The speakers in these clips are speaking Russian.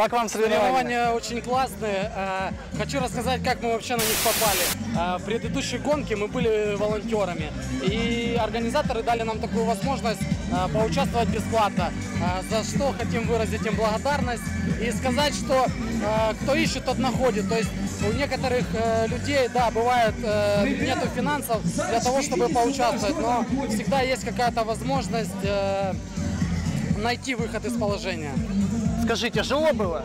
Как вам соревнования? Соревнования очень классные. Э, Хочу рассказать, как мы вообще на них попали. Э, В предыдущей гонке мы были волонтерами. И организаторы дали нам такую возможность э, поучаствовать бесплатно. За что хотим выразить им благодарность. И сказать, что кто ищет, тот находит. То есть у некоторых э, людей, да, бывает, э, нету финансов для того, чтобы поучаствовать. Но всегда есть какая-то возможность э, найти выход из положения. Скажи, тяжело было?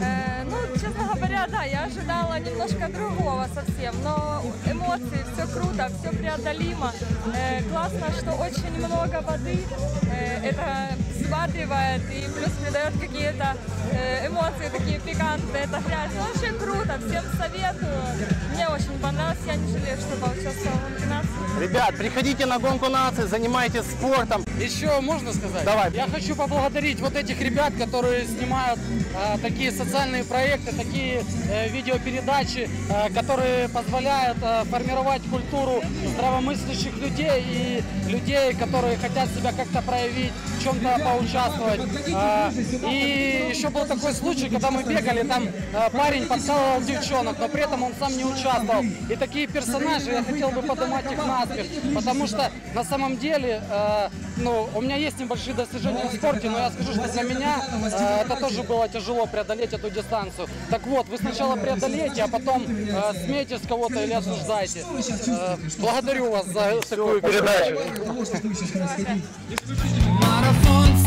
Э, ну, честно говоря, да, я ожидала немножко другого совсем, но эмоции, все круто, все преодолимо. Э, классно, что очень много воды, э, это взбадривает и плюс придает какие-то э, эмоции такие пикантные, это грязь. Ну, вообще круто, всем советую. Понравилось, я не жалею, что поучаствовала в номинации. Ребят, приходите на гонку нации, занимайтесь спортом. Еще можно сказать? Давай. Я хочу поблагодарить вот этих ребят, которые снимают э, такие социальные проекты, такие э, видеопередачи, э, которые позволяют э, формировать культуру здравомыслящих людей и людей, которые хотят себя как-то проявить, в чем-то поучаствовать. Э, и еще был такой случай, когда мы бегали, там э, парень подкалывал девчонок, но при этом он сам не участвовал. И такие персонажи, я хотел бы поднимать их наспех, потому что на самом деле, э, ну, у меня есть небольшие достижения в спорте, но я скажу, что для меня э, это тоже было тяжело преодолеть эту дистанцию. Так вот, вы сначала преодолеете, а потом э, смейтесь с кого-то или осуждайте. Э, благодарю вас за такую передачу. Марафон